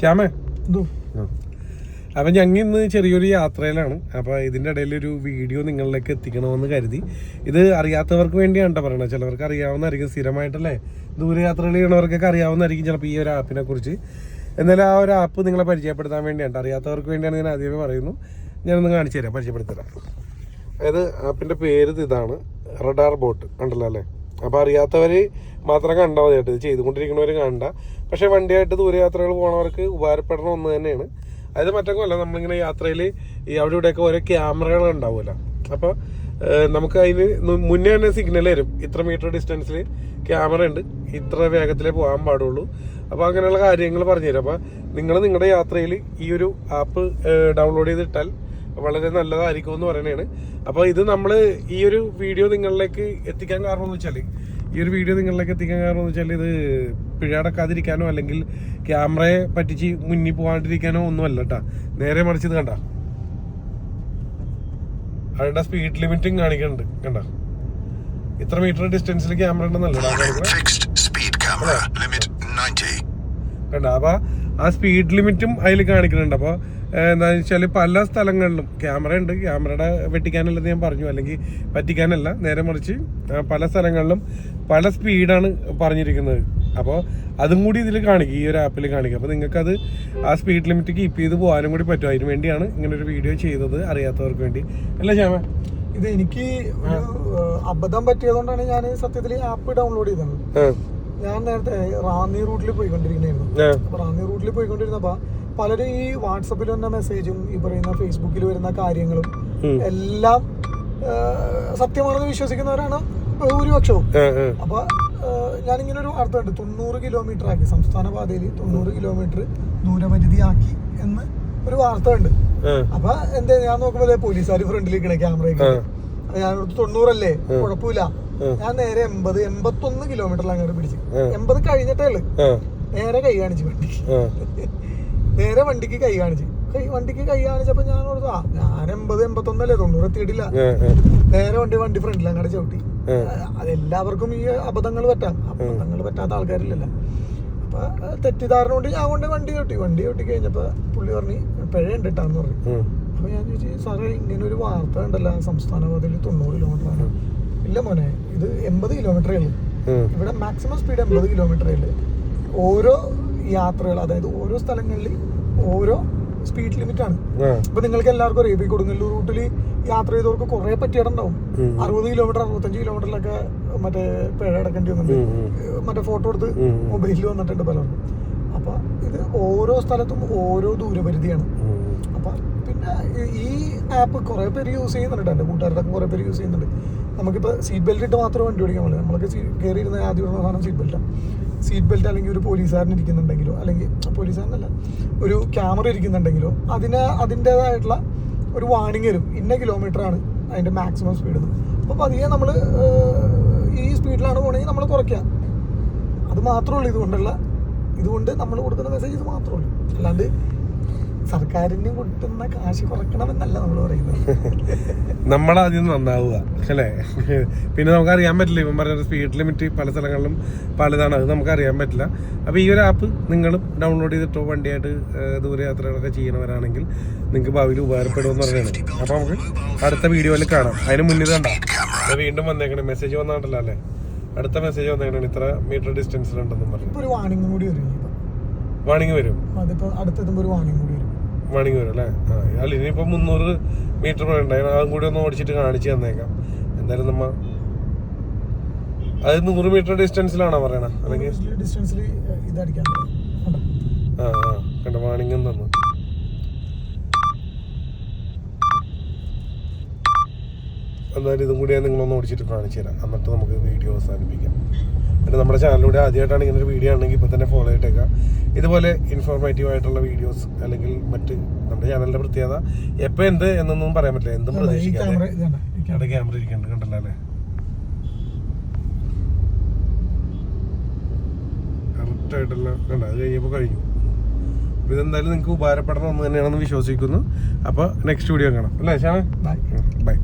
ശ്യാമേ അപ്പം ഞങ്ങൾ ഇന്ന് ചെറിയൊരു യാത്രയിലാണ്. അപ്പോൾ ഇതിന്റെ ഇടയിൽ ഒരു വീഡിയോ നിങ്ങളിലേക്ക് എത്തിക്കണമെന്ന് കരുതി. ഇത് അറിയാത്തവർക്ക് വേണ്ടിയാണ് കേട്ടോ പറയണത്. ചിലവർക്ക് അറിയാവുന്നതായിരിക്കും. സ്ഥിരമായിട്ടല്ലേ ദൂരയാത്രകൾ ചെയ്യണവർക്കൊക്കെ അറിയാവുന്നതായിരിക്കും ചിലപ്പോൾ ഈ ഒരു ആപ്പിനെ കുറിച്ച്. എന്നാലും ആ ഒരു ആപ്പ് നിങ്ങളെ പരിചയപ്പെടുത്താൻ വേണ്ടിയാണ്. അറിയാത്തവർക്ക് വേണ്ടിയാണ് ഞാൻ ആദ്യമേ പറയുന്നു. ഞാനൊന്ന് കാണിച്ചു തരാം. പരിചയപ്പെടുത്തരാം അതായത് ആപ്പിന്റെ പേര് ഇത് ഇതാണ്. Radar bot. ഉണ്ടല്ലോ അല്ലേ? അപ്പോൾ അറിയാത്തവർ മാത്രം കണ്ടാൽ മതി കേട്ടോ. ഇത് ചെയ്തുകൊണ്ടിരിക്കുന്നവർ കണ്ട. പക്ഷേ വണ്ടിയായിട്ട് ദൂരയാത്രകൾ പോകുന്നവർക്ക് ഉപകാരപ്പെടുന്ന ഒന്ന് തന്നെയാണ്. അതായത് മറ്റൊന്നുമല്ല നമ്മളിങ്ങനെ യാത്രയിൽ ഈ അവിടെ ഇവിടെയൊക്കെ ഓരോ ക്യാമറകൾ ഉണ്ടാവില്ല അപ്പോൾ നമുക്ക് അതിന് മുന്നേ തന്നെ സിഗ്നൽ തരും ഇത്ര മീറ്റർ ഡിസ്റ്റൻസിൽ ക്യാമറ ഉണ്ട്. ഇത്ര വേഗത്തിലേ പോകാൻ പാടുള്ളൂ. അപ്പോൾ അങ്ങനെയുള്ള കാര്യങ്ങൾ പറഞ്ഞുതരും. അപ്പോൾ നിങ്ങൾ നിങ്ങളുടെ യാത്രയിൽ ഈ ഒരു ആപ്പ് ഡൗൺലോഡ് ചെയ്തിട്ടാൽ വളരെ നല്ലതായിരിക്കും എന്ന് പറയുന്നതാണ്. അപ്പോൾ ഇത് നമ്മൾ ഈ ഒരു വീഡിയോ നിങ്ങളിലേക്ക് എത്തിക്കാൻ കാരണം എന്ന് വെച്ചാൽ ഈ ഒരു വീഡിയോ നിങ്ങളിലേക്ക് എത്തിക്കാൻ കാരണം എന്ന് വെച്ചാൽ ഇത് പിഴ അടക്കാതിരിക്കാനോ അല്ലെങ്കിൽ ക്യാമറയെ പറ്റിച്ച് മുന്നിൽ പോകാണ്ടിരിക്കാനോ ഒന്നും അല്ല കേട്ടാ നേരെ മറിച്ച് ഇത് കണ്ട. അവരുടെ സ്പീഡ് ലിമിറ്റും കാണിക്കുന്നുണ്ട്. കണ്ട? ഇത്ര മീറ്റർ ഡിസ്റ്റൻസിൽ ക്യാമറ ഉണ്ടെന്നല്ല Fixed speed camera. Limit 90. കണ്ട? അപ്പൊ ആ സ്പീഡ് ലിമിറ്റും അതിൽ കാണിക്കുന്നുണ്ട്. അപ്പോൾ എന്താണെന്ന് വെച്ചാൽ പല സ്ഥലങ്ങളിലും ക്യാമറ ഉണ്ട്. ക്യാമറയുടെ വെട്ടിക്കാനല്ലെന്ന് ഞാൻ പറഞ്ഞു. അല്ലെങ്കിൽ പറ്റിക്കാനല്ല. നേരെ മറിച്ച് പല സ്ഥലങ്ങളിലും പല സ്പീഡാണ് പറഞ്ഞിരിക്കുന്നത്. അപ്പോൾ അതും കൂടി ഇതിൽ കാണിക്കും. ഈ ഒരു ആപ്പിൽ കാണിക്കും. അപ്പോൾ നിങ്ങൾക്കത് ആ സ്പീഡ് ലിമിറ്റ് കീപ്പ് ചെയ്ത് പോകാനും കൂടി പറ്റും. അതിന് വേണ്ടിയാണ് ഇങ്ങനെ ഒരു വീഡിയോ ചെയ്തത് അറിയാത്തവർക്ക് വേണ്ടി. അല്ല ശ്യാമ? ഇത് എനിക്ക് അബദ്ധം പറ്റിയതുകൊണ്ടാണ് ഞാൻ സത്യത്തിൽ ആപ്പ് ഡൗൺലോഡ് ചെയ്തത്. ഞാൻ നേരത്തെ റാന്നി റൂട്ടിൽ പോയിക്കൊണ്ടിരിക്കുന്നതായിരുന്നു റാന്നി റൂട്ടിൽ പോയിക്കൊണ്ടിരുന്നപ്പോ പലരും ഈ വാട്സപ്പിൽ വന്ന മെസ്സേജും ഈ പറയുന്ന ഫേസ്ബുക്കിൽ വരുന്ന കാര്യങ്ങളും എല്ലാം സത്യമാണെന്ന് വിശ്വസിക്കുന്നവരാണ് ഭൂരിപക്ഷവും. അപ്പൊ ഞാനിങ്ങനെ ഒരു വാർത്ത കണ്ടു. തൊണ്ണൂറ് കിലോമീറ്റർ ആക്കി സംസ്ഥാന പാതയിൽ തൊണ്ണൂറ് കിലോമീറ്റർ ദൂരപരിധി ആക്കി എന്ന് ഒരു വാർത്ത ഉണ്ട് അപ്പൊ എന്താ ഞാൻ നോക്കുമ്പോ പോലീസുകാർ ഫ്രണ്ടിലിരിക്കണേ ക്യാമറയ്ക്ക് ഞാൻ തൊണ്ണൂറല്ലേ? കുഴപ്പമില്ല. ഞാൻ നേരെ എൺപത് എൺപത്തൊന്ന് കിലോമീറ്ററിൽ അങ്ങോട്ട് പിടിച്ചു. എൺപത് കഴിഞ്ഞിട്ടേ ഉള്ളു. നേരെ കൈ കാണിച്ചു വണ്ടിക്ക് ആ, നേരെ വണ്ടിക്ക് കൈ കാണിച്ചു. കൈ വണ്ടിക്ക് കൈ കാണിച്ചപ്പോ ഞാൻ ഓർത്തു ആ ഞാൻ എൺപത് എൺപത്തൊന്നല്ലേ തൊണ്ണൂറ് എത്തിയിട്ടില്ല. നേരെ വണ്ടി വണ്ടി ഫ്രണ്ടിൽ അങ്ങോട്ട് ചവിട്ടി. അതെല്ലാവർക്കും ഈ അബദ്ധങ്ങൾ പറ്റാം. അബദ്ധങ്ങൾ പറ്റാത്ത ആൾക്കാരില്ലല്ലോ. അപ്പൊ തെറ്റിദ്ധാരണ കൊണ്ട് ഞാൻ കൊണ്ട് വണ്ടി ചവിട്ടി. വണ്ടി ചവിട്ടി കഴിഞ്ഞപ്പോ പുള്ളി പറഞ്ഞു പിഴയുണ്ട് ഉണ്ടിട്ടാന്ന് പറഞ്ഞു. അപ്പൊ ഞാൻ ചോദിച്ചു സാറേ ഇങ്ങനെ ഒരു വാർത്ത ഉണ്ടല്ലോ സംസ്ഥാന പാതയിൽ തൊണ്ണൂറ് കിലോമീറ്റർ ആണ് ഇല്ല മോനെ ഇത് എൺപത് കിലോമീറ്ററേ ഉള്ളൂ. ഇവിടെ മാക്സിമം സ്പീഡ് എൺപത് കിലോമീറ്ററേ ഉള്ളൂ. ഓരോ യാത്രകൾ അതായത് ഓരോ സ്ഥലങ്ങളിൽ ഓരോ സ്പീഡ് ലിമിറ്റ് ആണ്. ഇപ്പൊ നിങ്ങൾക്ക് എല്ലാവർക്കും അറിയാം ഈ കൊടുങ്ങല്ലൂർ റൂട്ടിൽ യാത്ര ചെയ്തവർക്ക് കുറെ പറ്റിയിട്ടുണ്ടാവും ഇടണ്ടാവും അറുപത് കിലോമീറ്റർ അറുപത്തഞ്ച് കിലോമീറ്ററിലൊക്കെ മറ്റേ പിഴ അടക്കേണ്ടി വന്നിട്ടുണ്ട്. മറ്റേ ഫോട്ടോ എടുത്ത് മൊബൈലിൽ വന്നിട്ടുണ്ട് പലർക്കും. അപ്പൊ ഇത് ഓരോ സ്ഥലത്തും ഓരോ ദൂരപരിധിയാണ്. അപ്പൊ പിന്നെ ഈ- ഈ ആപ്പ് കുറെ പേര് യൂസ് ചെയ്യുന്നുണ്ട്. എന്റെ കൂട്ടുകാരുടെ കുറെ പേര് യൂസ് ചെയ്യുന്നുണ്ട്. നമുക്കിപ്പോൾ സീറ്റ് ബെൽറ്റ് ഇട്ട് മാത്രമേ വണ്ടി ഓടിക്കാൻ പറ്റില്ല. നമ്മളൊക്കെ കയറി ഇരുന്ന ആദ്യം ഇടുന്ന സാധനം സീറ്റ് ബെൽറ്റാണ് സീറ്റ് ബെൽറ്റ് അല്ലെങ്കിൽ ഒരു പോലീസുകാരൻ ഇരിക്കുന്നുണ്ടെങ്കിലോ അല്ലെങ്കിൽ പോലീസുകാരനല്ല ഒരു ക്യാമറ ഇരിക്കുന്നുണ്ടെങ്കിലോ അതിന് അതിന്റേതായിട്ടുള്ള ഒരു വാണിംഗ് വരും. ഇന്ന കിലോമീറ്റർ ആണ് അതിന്റെ മാക്സിമം സ്പീഡ് അപ്പോൾ പതിയെ നമ്മൾ ഈ സ്പീഡിലാണ് പോകണമെങ്കിൽ നമ്മൾ കുറയ്ക്കുക അത് മാത്രമേ ഉള്ളൂ ഇതുകൊണ്ടുള്ള ഇതുകൊണ്ട് നമ്മൾ കൊടുക്കുന്ന മെസ്സേജ് ഇത് മാത്രമേ ഉള്ളൂ. അല്ലാണ്ട് സർക്കാരിന് കിട്ടുന്ന കാശ് കുറയ്ക്കണമെന്നല്ല നമ്മൾ പറയുന്നത്. നമ്മളാദ്യം നന്നാവുക അല്ലേ? പിന്നെ നമുക്ക് അറിയാൻ പറ്റില്ല ഇവൻ പറഞ്ഞ സ്പീഡ് ലിമിറ്റ് പല സ്ഥലങ്ങളിലും പലതാണ് അത് നമുക്ക് അറിയാൻ പറ്റില്ല. അപ്പോൾ ഈ ഒരു ആപ്പ് നിങ്ങളും ഡൗൺലോഡ് ചെയ്തിട്ടോ വണ്ടിയായിട്ട് ദൂരയാത്രകളൊക്കെ ചെയ്യണവരാണെങ്കിൽ നിങ്ങൾക്ക് ഭാവിയിൽ ഉപകാരപ്പെടുമെന്ന് പറയുന്നത്. അപ്പോൾ നമുക്ക് അടുത്ത വീഡിയോയിൽ കാണാം. അതിന് മുന്നിൽ കണ്ടാ? വീണ്ടും വന്നേക്കണേ. മെസ്സേജ് വന്നിട്ടല്ലോ അല്ലേ? അടുത്ത മെസ്സേജ് വന്നേക്കണേ. ഇത്ര മീറ്റർ ഡിസ്റ്റൻസിലുണ്ടെന്നും പറഞ്ഞു. ഒരു വാണിംഗ് കൂടി വാണിംഗ് വരും. അതിപ്പോ അടുത്തെത്തുമ്പോ ഒരു വാണിംഗ് കൂടി വരും. വാണിംഗ് വരും അല്ലേ? ആ അല്ല ഇനിയിപ്പോൾ മുന്നൂറ് മീറ്റർ ഉണ്ടായിരുന്നു അതും കൂടി ഒന്ന് ഓടിച്ചിട്ട് കാണിച്ചു തന്നേക്കാം. എന്തായാലും നമ്മ അത് നൂറ് മീറ്റർ ഡിസ്റ്റൻസിലാണോ പറയണ? അല്ലെങ്കിൽ ഡിസ്റ്റൻസിൽ ഇതടിക്കാൻ? ആ ആ കണ്ട? വാണിംഗും തന്നു എന്തായാലും ഇതും കൂടി ഞാൻ നിങ്ങളൊന്ന് ഓടിച്ചിട്ട് കാണിച്ചു തരാം. എന്നിട്ട് നമുക്ക് വീഡിയോ അവസാനിപ്പിക്കാം. പിന്നെ നമ്മുടെ ചാനലിലൂടെ ആദ്യമായിട്ടാണ് ഇങ്ങനെ ഒരു വീഡിയോ ആണെങ്കിൽ ഇപ്പോൾ തന്നെ ഫോളോ ചെയ്തേക്കാം. ഇതുപോലെ ഇൻഫോർമേറ്റീവ് ആയിട്ടുള്ള വീഡിയോസ് അല്ലെങ്കിൽ മറ്റ് നമ്മുടെ ചാനലിന്റെ പ്രത്യേകത എപ്പോൾ എന്ത് എന്നൊന്നും പറയാൻ പറ്റില്ല. എന്തും പ്രതീക്ഷിക്കാം ക്യാമറ അവിടെ ഇരിക്കുന്നുണ്ട് കണ്ടല്ലോ അല്ലേ? കറക്റ്റായിട്ടുള്ള കണ്ട അത് കഴിഞ്ഞപ്പോൾ കഴിഞ്ഞു. അപ്പോൾ ഇതെന്തായാലും നിങ്ങൾക്ക് ഉപകാരപ്പെടണം എന്ന് തന്നെയാണെന്ന് വിശ്വസിക്കുന്നു. അപ്പോൾ നെക്സ്റ്റ് വീഡിയോ കാണാം. അല്ലേ ശ്യാമേ ബൈ